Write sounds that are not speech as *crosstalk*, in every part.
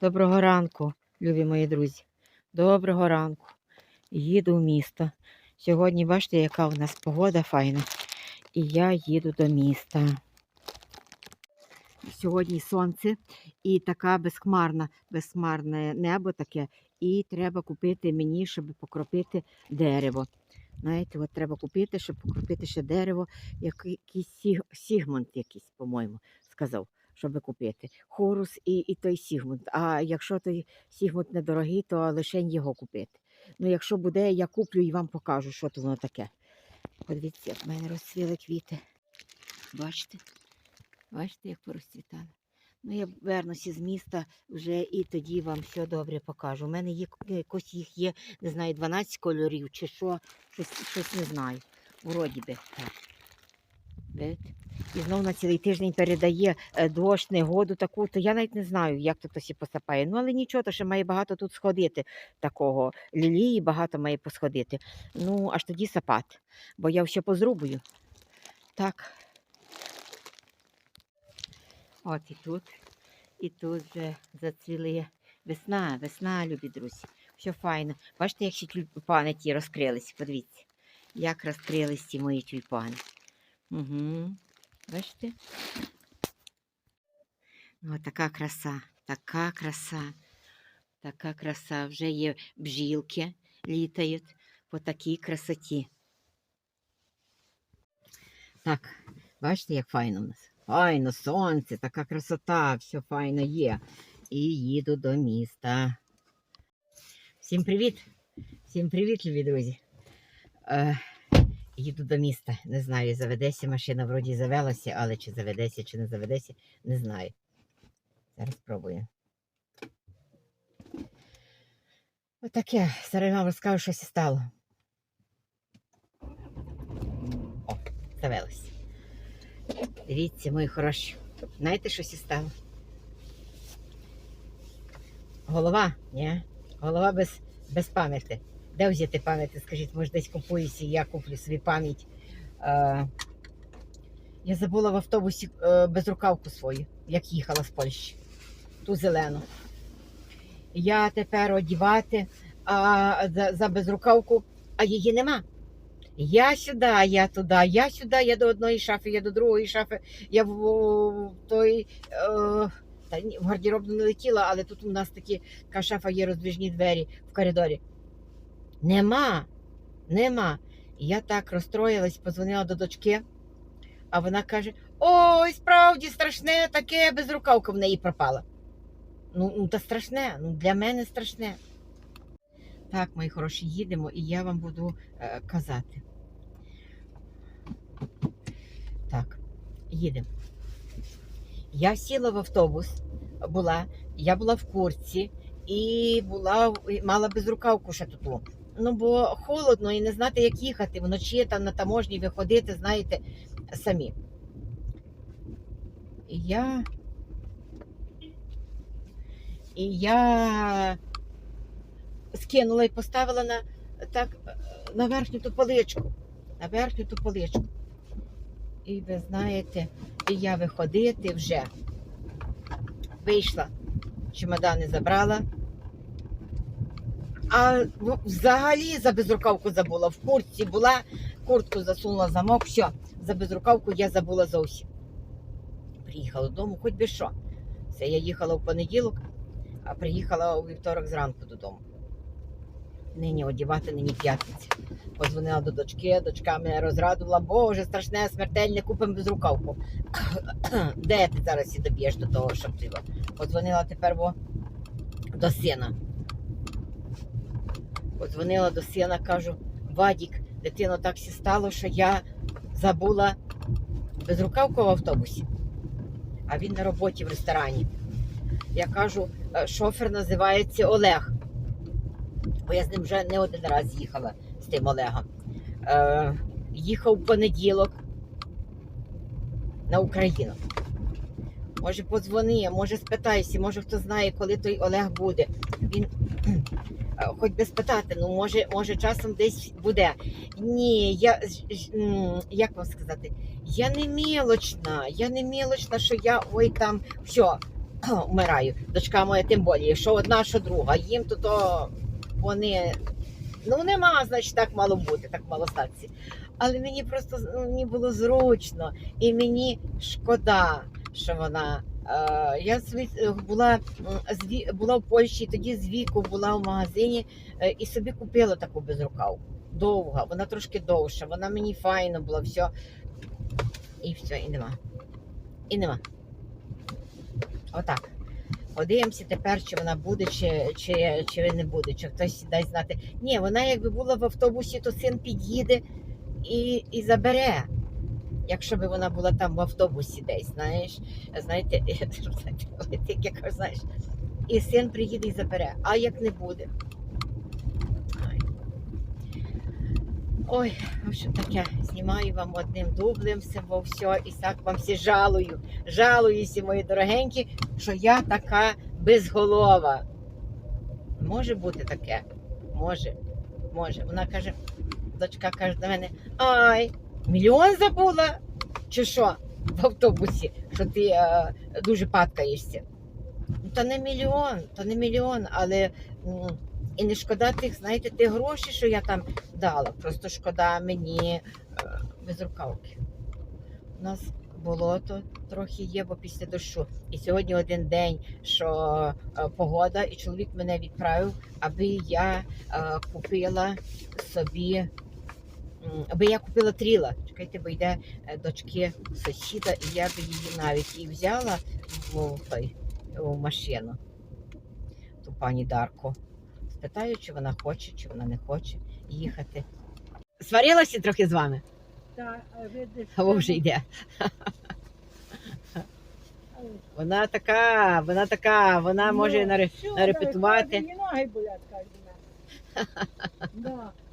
Доброго ранку, любі мої друзі. Доброго ранку. Їду в місто. Сьогодні бачите, яка у нас погода файна. І я їду до міста. Сьогодні сонце і така безхмарна, безхмарне небо таке. І треба купити мені, щоб покропити дерево. Знаєте, от треба купити, щоб покропити ще дерево, якийсь Сіг- Сігмунд якийсь, по-моєму, сказав, щоб купити. Хорус і, і той Сігмунд. А якщо той Сігмунд недорогий, то лише його купити. Ну, якщо буде, я куплю і вам покажу, що то воно таке. Подивіться, як в мене розцвіли квіти. Бачите? Бачите, як порозцвітали. Ну, я вернуся з міста вже і тоді вам все добре покажу. У мене є якось їх є, не знаю, 12 кольорів чи що, щось, щось не знаю. Вроді би так. Видите? І знов на цілий тиждень передає е, дощ, негоду таку, то я навіть не знаю, як тут всі посапає. Ну, але нічого, то ще має багато тут сходити такого. Лілії багато має посходити. Ну, аж тоді сапати, бо я все позрубую. Так. От і тут, і тут вже зацвіли весна, весна, любі друзі. Все файно. Бачите, як ще тюльпани ті розкрились. Подивіться, як розкрились ці мої тюльпани. Угу. Бачите? О, така краса, така краса, така краса. Вже є бжілки, літають по такій красоті. Так, бачите, як файно у нас. Файно, сонце, така красота, все файно є. І їду до міста. Всім привіт! Всім привіт, любі друзі. Їду до міста. Не знаю, заведеться машина, вроді завелася, але чи заведеться, чи не заведеться, не знаю. Зараз спробую. Отаке. Зараз вам розкажу, що стало. О, завелося. Дивіться, мої хороші. Знаєте, що стало? Голова, ні? Голова без, без пам'яті. Де взяти пам'яті? Скажіть, може десь купуюся, я куплю собі пам'ять. Е, я забула в автобусі е, безрукавку свою, як їхала з Польщі. Ту зелену. Я тепер одівати а, за, за безрукавку, а її нема. Я сюди, я туди, я сюди, я до одної шафи, я до другої шафи, я в, в той. Е, та в гардеробну не летіла, але тут у нас такі, така шафа є роздвижні двері в коридорі. Нема, нема. Я так розстроїлась, позвонила до дочки, а вона каже: Ой, справді страшне, таке безрукавка в неї пропала. Ну, ну та страшне, ну для мене страшне. Так, мої хороші, їдемо, і я вам буду е, казати. Так, їдемо. Я сіла в автобус, була, я була в курці і була мала безрукавку ще тут. Ну, бо холодно і не знати, як їхати. Вночі там на таможні виходити, знаєте, самі. І я. І я скинула і поставила на так на верхню ту поличку. На верхню ту поличку. І ви знаєте, і я виходити вже вийшла, чемодани забрала. А ну, взагалі за безрукавку забула. В куртці була, куртку засунула замок, все, за безрукавку я забула зовсім. Приїхала додому, хоч би що. Це я їхала в понеділок, а приїхала у вівторок зранку додому. Нині одівати, нині п'ятниця. Позвонила до дочки, дочка мене розрадувала, боже, страшне, смертельне, купимо безрукавку. Де ти зараз і доб'єш до того, щоб ти? Подзвонила тепер во, до сина. Подзвонила до сина, кажу, Вадік, дитино, так сі стало, що я забула безрукавку в автобусі, а він на роботі в ресторані. Я кажу, «Е, шофер називається Олег, бо я з ним вже не один раз їхала з тим Олегом. Е, їхав в понеділок на Україну. Може, подзвони, може спитайся, може хто знає, коли той Олег буде. Він хоч би спитати, ну може, може часом десь буде. Ні, я як вам сказати, я не мілочна, я не мілочна, що я ой там все. вмираю. Дочка моя тим більше, що одна, що друга. Їм то, то вони. Ну, нема, значить, так мало бути, так мало статися. Але мені просто ну, мені було зручно, і мені шкода, що вона. Е, я е, була, була в Польщі, тоді з віку була в магазині е, і собі купила таку безрукавку. Довга, вона трошки довша, вона мені файно була, все. І все, і нема. І нема. Отак. Подивимося тепер, чи вона буде, чи, чи, чи не буде, чи хтось дасть знати. Ні, вона якби була в автобусі, то син під'їде і, і забере. Якщо б вона була там в автобусі десь, знаєш, знаєте, *laughs* я знаєш, і син приїде і забере. А як не буде? Ой. Що таке? Знімаю вам одним дублем все во все, і так вам всі жалую. Жалуюся, мої дорогенькі, що я така безголова. Може бути таке? Може, може. Вона каже, дочка каже до мене: ай, мільйон забула? Чи що в автобусі, що ти е, дуже падкаєшся? Ну, то не мільйон, то не мільйон, але і не шкода тих, знаєте, тих грошей, що я там дала. Просто шкода мені е, безрукавки. У нас болото трохи є, бо після дощу. І сьогодні один день, що е, погода, і чоловік мене відправив, аби я е, купила собі. Аби я купила тріла, чекайте, бо йде е, дочки сусіда, і я би її навіть і взяла в, той, в машину, ту пані Дарку. Спитаю, чи вона хоче, чи вона не хоче їхати. Сварилася трохи з вами, Та, а видиш, а вже йде. Вона така, вона така, вона може Ну, нарепетувати. Мені ноги болять кожен *laughs*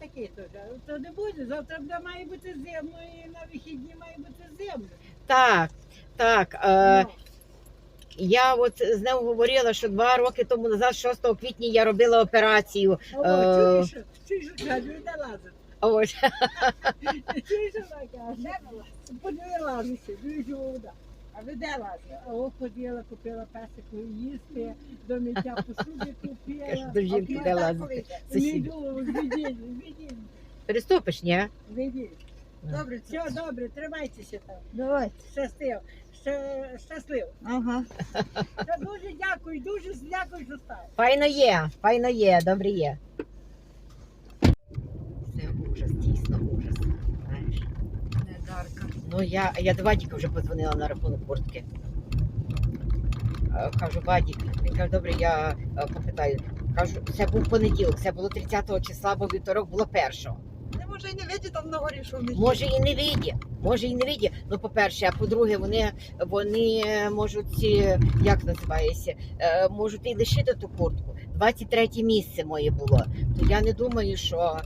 таке теж. То не буде, завтра буде має бути земно, і на вихідні має бути земно. Так, так. Е, Ну, я от з нею говорила, що два роки тому назад, 6 квітня, я робила операцію. О, е, чуєш, *laughs* чуєш, кажу, де лазить. А Ось, Чуєш, вона каже, подиви лазиться, чуєш, вода. А ви де лазите? А о, ходила, купила песику їсти, до миття посуди купила. До жінки де лазити? Не йду, звідіть, звідіть, Переступиш, ні? звідіть. Добре, Все, добре, тримайтеся там. Давайте. Щасливо. Ага. Та дуже дякую, дуже дякую, що став. Файно є, файно є, добре є. Це ужас, дійсно ужас. Ну я, я до Вадіка вже подзвонила на рахунок куртки. Е, Кажу, Вадік, він каже, добре, я е, попитаю. Кажу, це був понеділок, це було 30 числа, бо вівторок було першого. Не може і не виді там на горі, що в них. Може і не виді, може і не виді. Ну, по-перше, а по-друге, вони, вони можуть, як називається, е, можуть і лишити ту куртку. 23 місце моє було. То я не думаю, що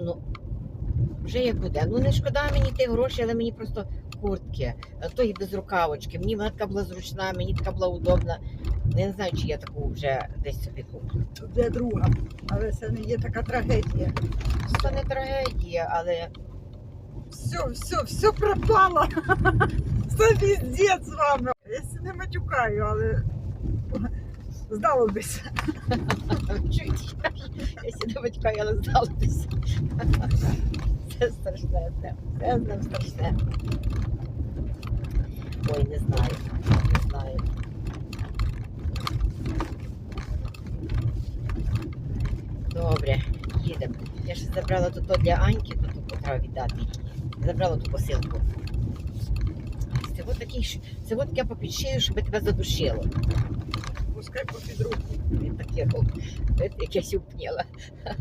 ну, вже як буде. Ну не шкода мені тих грошей, але мені просто куртки, е, то і без рукавочки. Мені вона така була зручна, мені така була удобна. Я не знаю, чи я таку вже десь собі куплю. Де друга. Але це не є така трагедія. Це не трагедія, але Все, все, все пропало. *laughs* Це піздець з вами. Я не матюкаю, але здало бися. *laughs* Чуєте, я сюди батька, я не здалася. *laughs* Це страшне, це, це ним страшне. Ой, не знаю, не знаю. Добре, їдемо. Я ще забрала тут то для Аньки, то тут треба віддати їй. Забрала ту посилку. Це от такий, це от таке попід шию, щоб тебе задушило. Пускай попід руку. Він таке. Як я сюпніла. *laughs*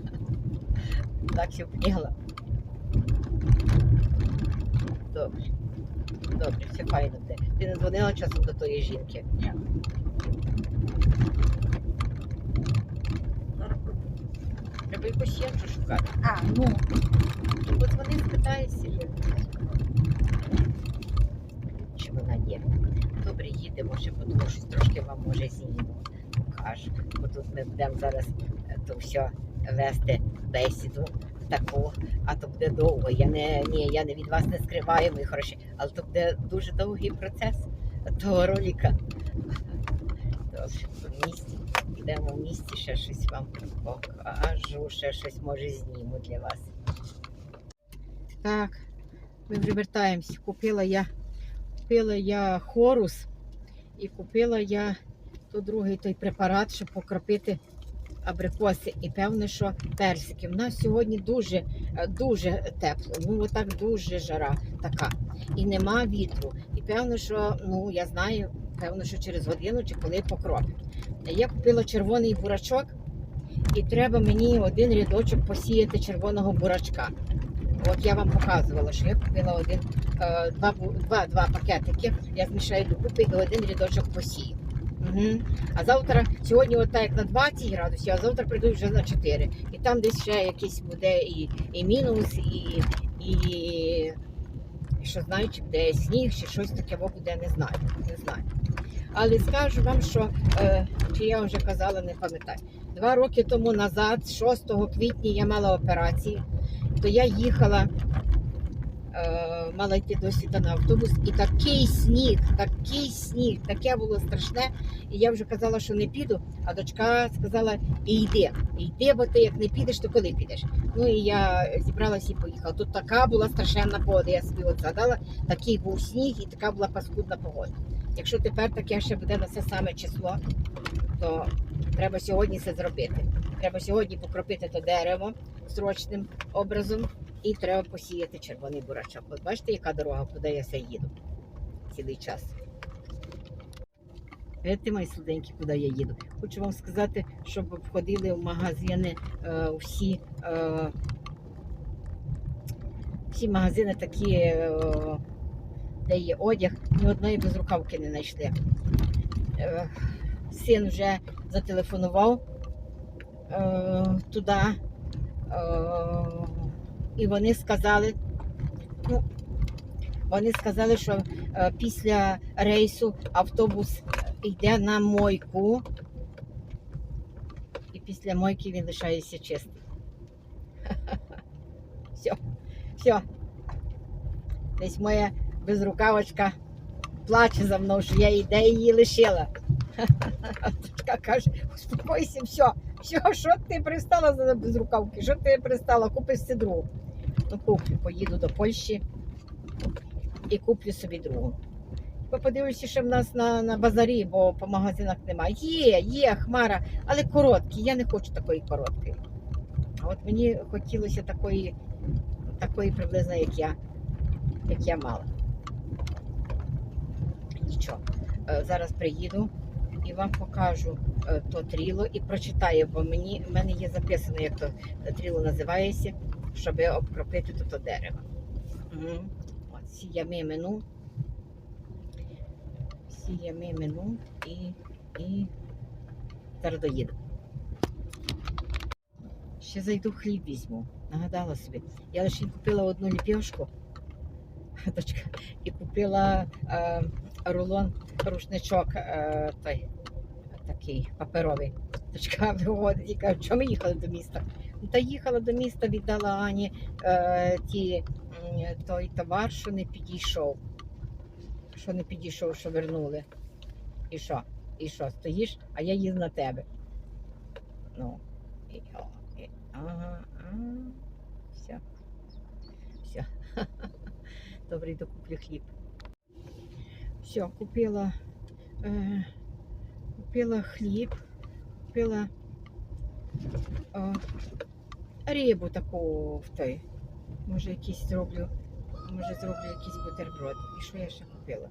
Так сюпніла. Добре. Добре, все файно буде. Ти не дзвонила часом до тої жінки. Попробую. Треба якусь єнчу шукати. А, ну. От вони спитаються, чи вона є. Добре, їдемо ще, бо щось трошки вам може зніму. Покажу. Бо тут ми будемо зараз е, то все вести бесіду таку, а то буде довго. Я не, ні, я не від вас не скриваю, мої хороші, але то буде дуже довгий процес. того місті. Йдемо в місті, ще щось вам покажу, ще щось може зніму для вас. Так, ми вже вертаємось. Купила я, купила я хорус і купила я то другий той препарат, щоб покропити абрикоси. І певне, що персики. У нас сьогодні дуже, е, дуже тепло. Ну, отак дуже жара така. І нема вітру. І певно, що ну я знаю, певно, що через годину чи коли покропить. Я купила червоний бурачок, і треба мені один рядочок посіяти червоного бурачка. От я вам показувала, що я купила один, е, два, два, два пакетики, я змішаю докупи і один рядочок посію. Угу. А завтра, сьогодні, от так як на 20 градусів, а завтра прийду вже на 4. І там десь ще якийсь буде і, і мінус, і, і, що знаю, чи буде сніг, чи щось таке буде, не знаю. Не знаю. Але скажу вам, що е, чи я вже казала, не пам'ятаю. Два роки тому назад, 6 квітня, я мала операцію, то я їхала, мала йти до світа на автобус, і такий сніг, такий сніг, таке було страшне. І я вже казала, що не піду, а дочка сказала: йди, йди, бо ти як не підеш, то коли підеш? Ну і я зібралася і поїхала. Тут така була страшенна погода. Я собі от згадала, такий був сніг і така була паскудна погода. Якщо тепер таке ще буде на це саме число, то треба сьогодні це зробити. Треба сьогодні покропити то дерево срочним образом і треба посіяти червоний бурачок. От бачите, яка дорога, куди я все їду цілий час. Видите, мої сладенькі, куди я їду. Хочу вам сказати, щоб входили в магазини е, всі, е, всі магазини такі, е, де є одяг, ні одної безрукавки не знайшли. Е, син вже зателефонував е, туди, е, і вони сказали, ну, вони сказали, що е, після рейсу автобус йде на мойку, і після мойки він лишається чистий. *laughs* Все, все. Десь моя безрукавочка плаче за мною, що я їй де її лишила. *laughs* Дочка каже, успокойся, все, все, що ти пристала за безрукавки, що ти пристала, купи собі другу. Ну, куплю, поїду до Польщі і куплю собі другу. Подивлюся, що в нас на, на базарі, бо по магазинах немає. Є, є хмара, але короткі. Я не хочу такої короткої. А от мені хотілося такої, такої приблизно, як я, як я мала. Нічого. Е, Зараз приїду і вам покажу е, то тріло і прочитаю, бо мені в мене є записано, як то тріло називається, щоб обкропити тут дерево. Угу. От сіями мину. Сіями мину і, і доїду. Ще зайду хліб візьму. Нагадала собі. Я лише купила одну ліпьошку, *laughs* дочка, і купила е, рулон, рушничок е, той, такий паперовий. Дочка *laughs* виходить і каже, що ми їхали до міста? Ну, Та їхала до міста, віддала Ані е, ті, той товар, що не підійшов. Що не підійшов, що вернули. І що? І що, стоїш, а я їду на тебе. Ну, і, і, ага, а, все. Все. *laughs* Добре, йду куплю хліб. Все, купила, е, купила хліб, купила рибу таку в той. Може якийсь зроблю, може зроблю якийсь бутерброд. І що я ще купила?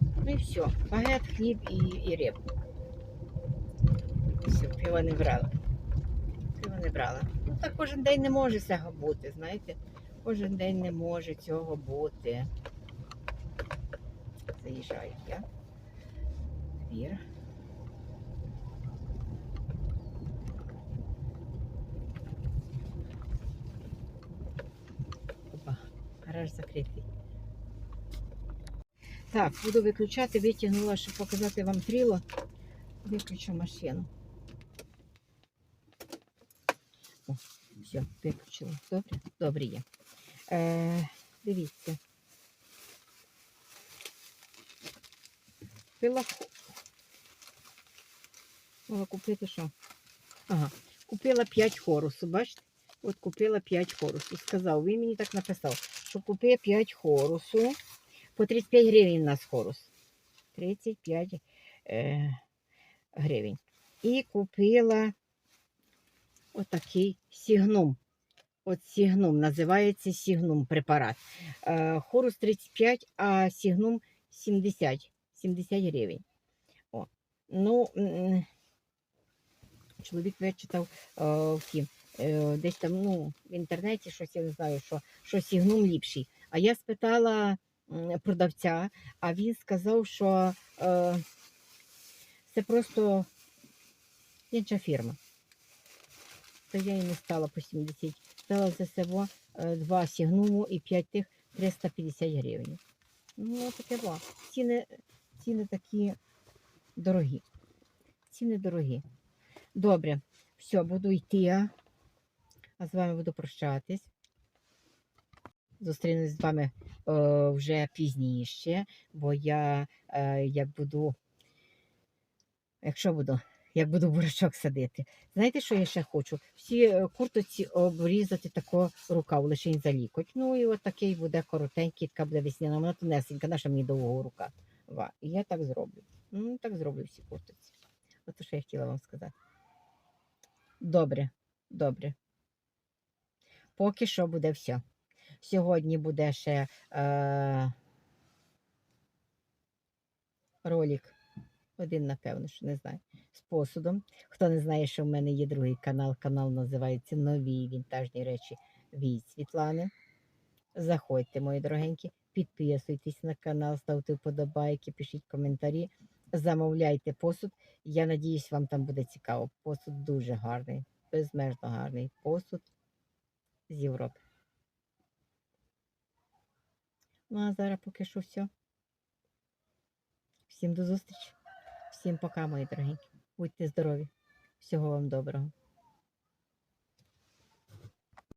Ну і все. Багет, хліб і, і рибу. Все, пива не брала. Пива не брала. Ну так кожен день не може цього бути, знаєте? Кожен день не може цього бути. Заїжджаю я. Двір. Гараж закритий. Так, буду виключати, витягнула, щоб показати вам тріло. Виключу машину. О, все, виключила. Добре? Добре є. Е, дивіться. Купила хо- купити що? Ага. Купила 5 хорусу, бачите? От купила 5 хорусу. Сказав, він мені так написав, що купи 5 хорусу. По 35 гривень у нас хорус. 35 е, гривень. І купила отакий сігнум. От сігнум, називається сігнум препарат. Е, хорус 35, а сігнум 70, 70 гривень. О. Ну, чоловік вичитав е, в тім, е, десь там ну, в інтернеті щось, я не знаю, що, що сігнум ліпший. А я спитала продавця, а він сказав, що е, це просто інша фірма. То я і не стала по 70. Стала за село е, два сігнуму і 5 тих 350 гривень. Ну, таке було. Ціни, ціни такі дорогі. Ціни дорогі. Добре, все, буду йти. А з вами буду прощатись. Зустрінусь з вами е, вже пізніше, бо я е, як буду, якщо буду, як буду бурячок садити. Знаєте, що я ще хочу? Всі е, куртоці обрізати тако рукав, лише за лікоть. Ну і от такий буде коротенький, така буде весняна, вона тонесенька, наша мені довго рука. І я так зроблю. Ну, так зроблю всі куртоці. От що я хотіла вам сказати. Добре, добре. Поки що буде все. Сьогодні буде ще е, ролик. Один, напевно, що не знаю. З посудом. Хто не знає, що в мене є другий канал. Канал називається Нові вінтажні речі від Світлани. Заходьте, мої дорогенькі, підписуйтесь на канал, ставте вподобайки, пишіть коментарі, замовляйте посуд. Я надіюсь, вам там буде цікаво. Посуд дуже гарний, безмежно гарний посуд з Європи. Ну, а зараз поки що все. Всім до зустрічі. Всім пока, мої дорогі. Будьте здорові. Всього вам доброго.